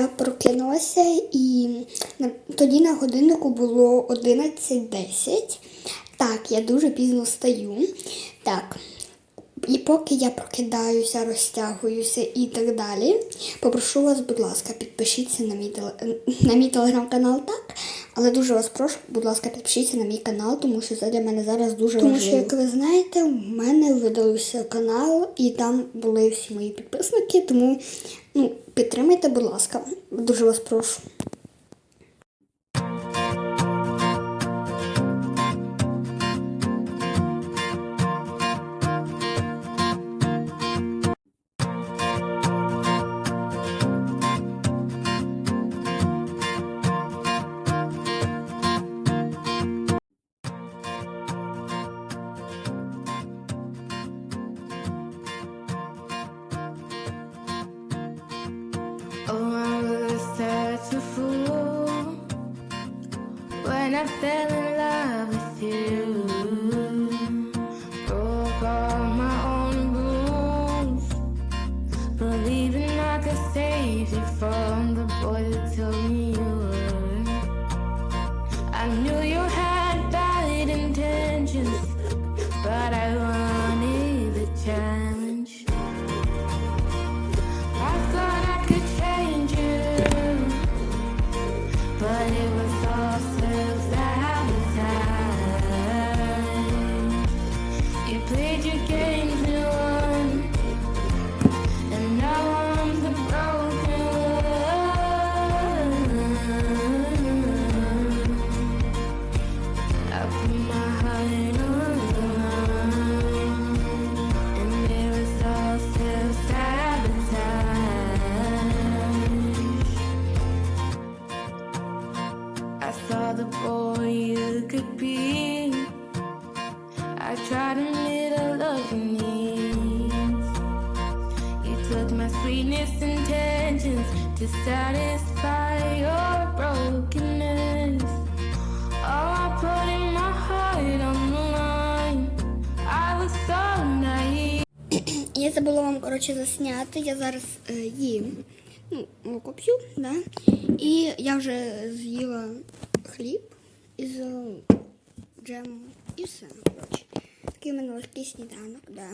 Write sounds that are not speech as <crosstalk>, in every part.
я прокинулася і тоді на годиннику було 11.10. Так, я дуже пізно встаю. Так. І поки я прокидаюся, розтягуюся і так далі, попрошу вас, будь ласка, підпишіться на мій, теле- на мій телеграм-канал так. Але дуже вас прошу, будь ласка, підпишіться на мій канал, тому що це для мене зараз дуже важливо. Тому що, як ви знаєте, в мене видалився канал, і там були всі мої підписники, тому ну, підтримайте, будь ласка, дуже вас прошу. I fell in love with you. Broke all my own rules, believing I could save you from the boy that told me you were. I knew you had valid intentions, my heart забула вам, коротше, засняти. Я зараз е, їм ну, молоко п'ю, да? І я вже з'їла хліб із е, джемом і все. Коротше. Такий у мене легкий сніданок, да.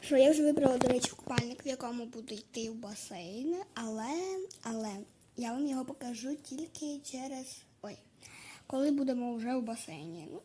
Що я вже вибрала, до речі, купальник, в якому буду йти в басейн, але, але я вам його покажу тільки через. Ой, коли будемо вже в басейні. Ну,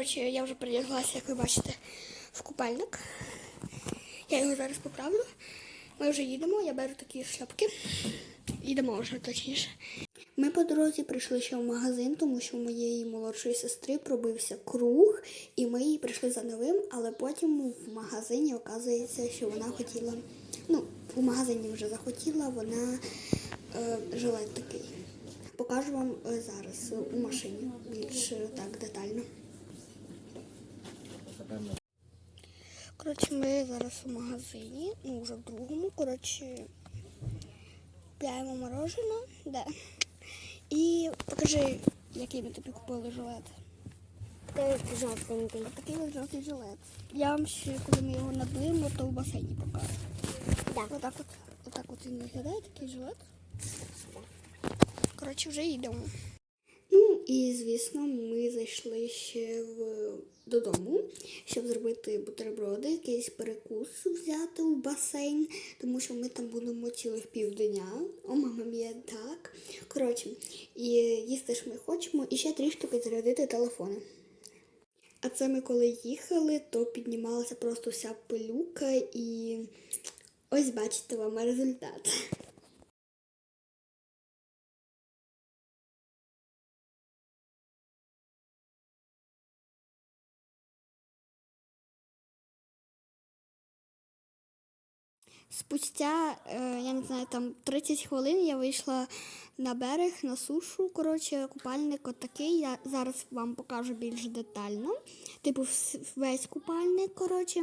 Коротше, я вже передяглася, як ви бачите, в купальник. Я його зараз поправлю. Ми вже їдемо, я беру такі шляпки. Їдемо вже точніше. Ми по дорозі прийшли ще в магазин, тому що у моєї молодшої сестри пробився круг, і ми її прийшли за новим, але потім в магазині оказується, що вона хотіла. Ну, у магазині вже захотіла, вона е, жилет такий. Покажу вам е, зараз у машині більш е, так детально. Коротше, ми зараз у магазині, ну вже в другому. Коротше, купляємо морожене, да. І покажи, який ми тобі купили жилет. Жовтенький. Такий ось жовтий жилет. Я вам ще, коли ми його набуємо, то в басейні покажу. Так. Отак от, отак от він виглядає, такий жилет. Коротше, вже йдемо. І звісно, ми зайшли ще в додому, щоб зробити бутерброди, якийсь перекус взяти в басейн, тому що ми там будемо цілих півдня. О, мама мія, так. Коротше, і їсти ж ми хочемо, і ще трішки підзарядити телефони. А це ми коли їхали, то піднімалася просто вся пилюка і ось бачите вам результат. Спустя, е, я не знаю, там 30 хвилин я вийшла на берег, на сушу. Коротше, купальник отакий. Я зараз вам покажу більш детально. Типу, весь купальник, коротше.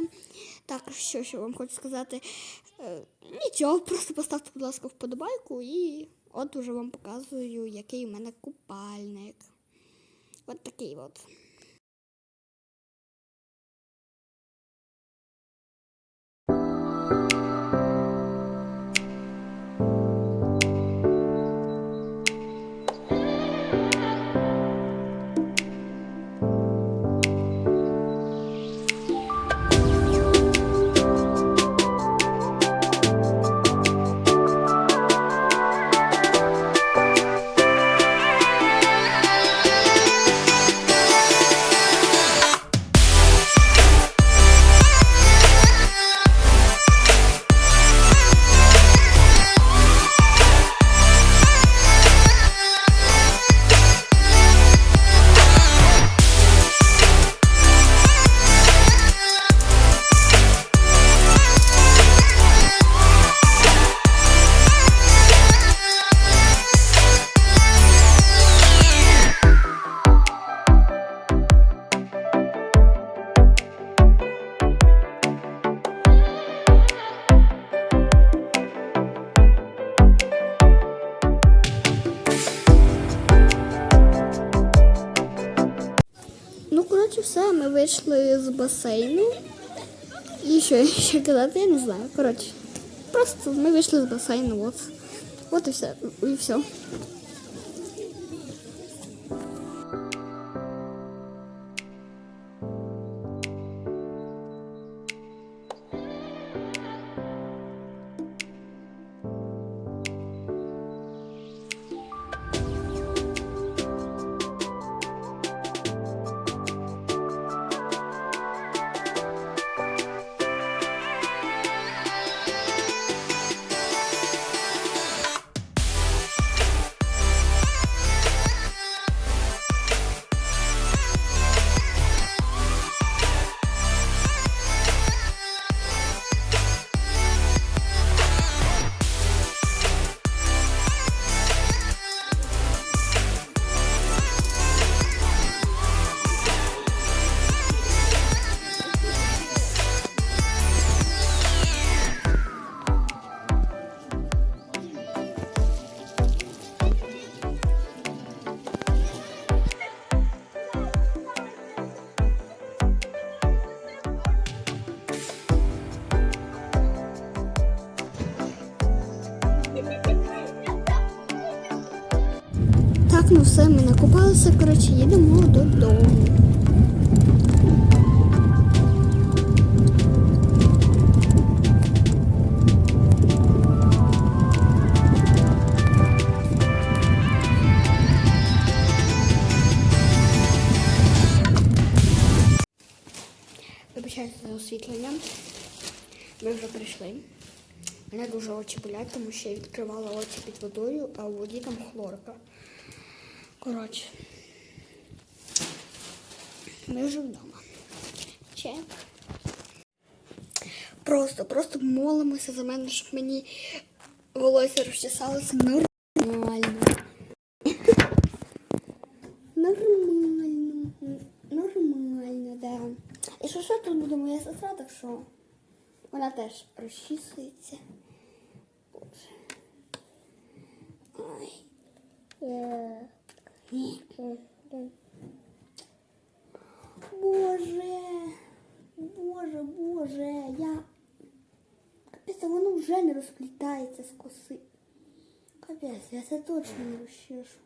Так, що ще вам хочу сказати? Е, нічого, просто поставте, будь ласка, вподобайку і от уже вам показую, який у мене купальник. От такий от. Басейну. І що ще казати, я не знаю. Коротше, просто ми вийшли з басейну, от. От і все. І все. Ну все, ми накупалися, коротше, їдемо додому. Вибачайте освітлення. Ми вже прийшли. Мене дуже очі болять, тому що я відкривала очі під водою, а у воді там хлорка. Коротше. Ми вже вдома. Чек. Просто, просто молимося за мене, щоб мені волосся розчесалося нормально. Нормально. Нормально, да. І що, що тут буде моя сестра, так що вона теж розчісується. Боже. Ой. Ні. Боже. Боже, Боже, я. Капець, воно вже не розплітається з коси. Капець, я це точно не розчешу.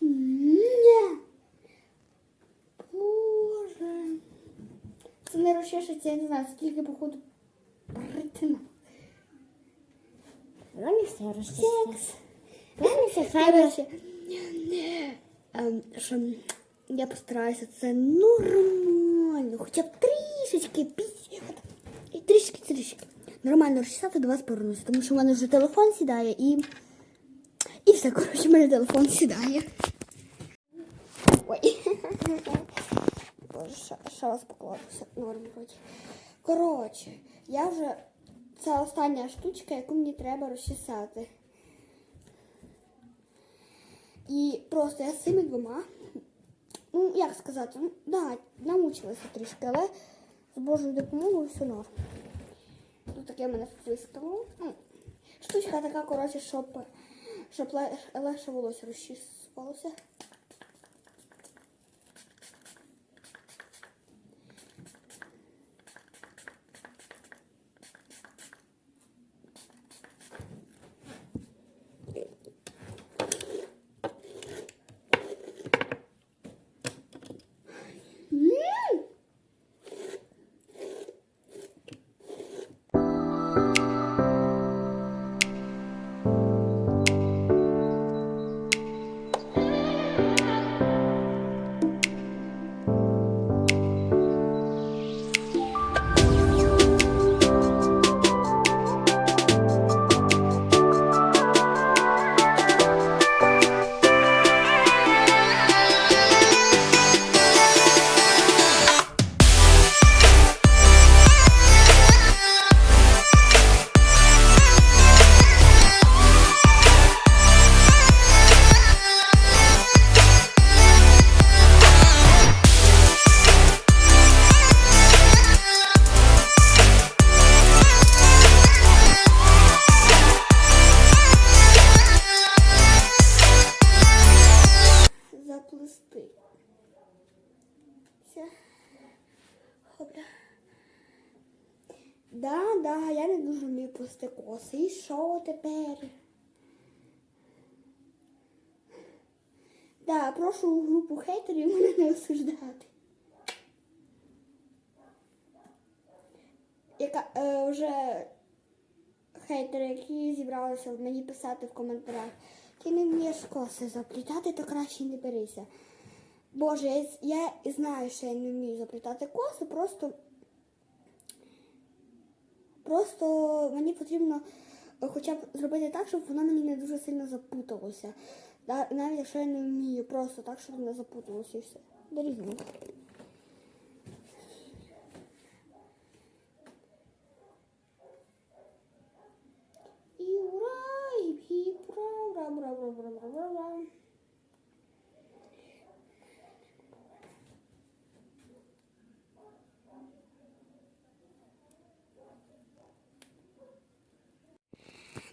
Ні. Боже. Не розчешеться, я не знаю, скільки походу ретина. Вони все. Секс. Вони все файно. Ем, що я постараюся це нормально, хоча б трішечки, пі- трішки, трішки. нормально розчесати, до вас повернуся. Тому що в мене вже телефон сідає і. І все, коротше, в мене телефон сідає. Ой. <laughs> Боже, що, що вас? Норм вроді. Коротше, я вже. Це остання штучка, яку мені треба розчесати. І просто я з цими двома, ну, як сказати, ну, да, намучилася трішки, але з Божою допомогою все норм. Тут таке в мене виставило. Ну, штучка така, коротше, щоб, щоб легше волосся розчісувалося. Да, да, я не дуже вмію плести коси. І що тепер? Да, прошу групу хейтерів мене не осуждати. Яка е, вже хейтери, які зібралися мені писати в коментарях. Ти не вмієш коси заплітати, то краще не берися. Боже, я, я знаю, що я не вмію заплітати коси, просто, просто мені потрібно е, хоча б зробити так, щоб воно мені не дуже сильно запуталося. Навіть якщо я не вмію, просто так, щоб не запуталося і все. Дорізно.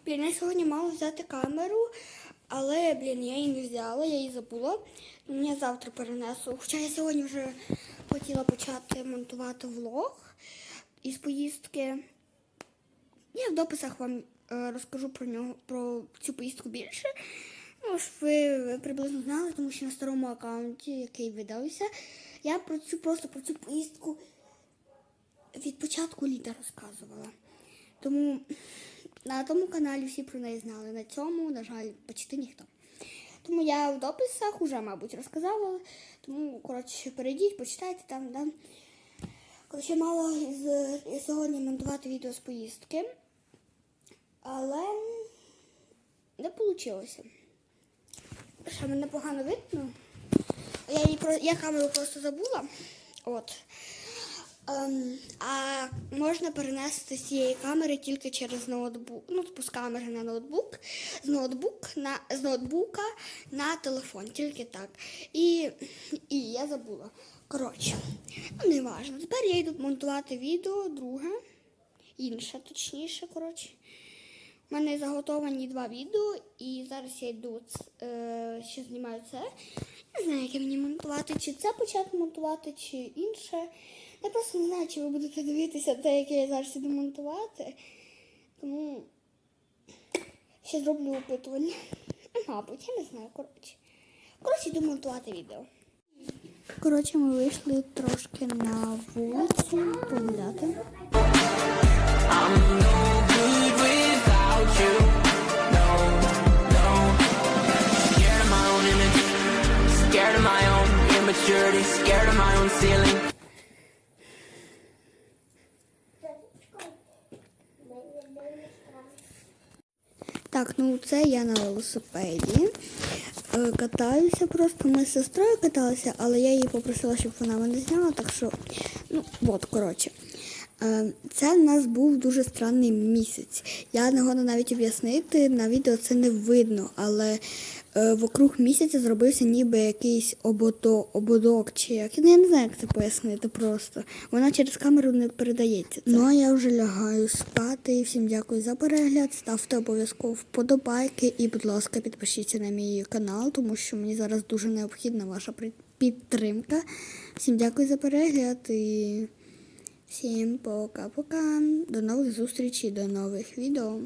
Блін, я сьогодні мала взяти камеру, але, блін, я її не взяла, я її забула. Я завтра перенесу. Хоча я сьогодні вже хотіла почати монтувати влог із поїздки. Я в дописах вам е, розкажу про нього, про цю поїздку більше. Ну, щоб ви приблизно знали, тому що на старому аккаунті, який видався, я про цю просто про цю поїздку від початку літа розказувала. Тому на тому каналі всі про неї знали. На цьому, на жаль, почти ніхто. Тому я в дописах вже, мабуть, розказала. Тому, коротше, перейдіть, почитайте там, да. Коротше, мала сьогодні монтувати відео з поїздки, але не вийшло. Що мене погано видно. Я, її, я камеру просто забула. От. Ем, а можна перенести з цієї камери тільки через ноутбук. Ну, з камери на ноутбук, з, ноутбук на, з ноутбука на телефон, тільки так. І, і я забула. Коротше, ну не важливо. Тепер я йду монтувати відео, друге, інше, точніше, коротше. У мене заготовані два відео, і зараз я йду е, ще знімаю це. Не знаю, яке мені монтувати, чи це почати монтувати, чи інше. Я просто не знаю, чи ви будете дивитися те, яке я зараз іду монтувати. Тому ще зроблю опитування. Ну, Мабуть, я не знаю, коротше. Коротше, йду монтувати відео. Коротше, ми вийшли трошки на вулицю погуляти. scared of my own ceiling. Так, ну це я на велосипеді. Е, Катаюся просто. Ми з сестрою каталися, але я її попросила, щоб вона мене зняла, так що, ну, от, коротше. Е, Це в нас був дуже странний місяць. Я не годна навіть об'яснити, на відео це не видно, але е, вокруг місяця зробився ніби якийсь ободок, ободок чи як. Ну, я не знаю, як це пояснити просто. Вона через камеру не передається. Це. Ну а я вже лягаю спати. Всім дякую за перегляд. Ставте обов'язково вподобайки і, будь ласка, підпишіться на мій канал, тому що мені зараз дуже необхідна ваша підтримка. Всім дякую за перегляд і всім пока-пока. До нових зустрічей, до нових відео.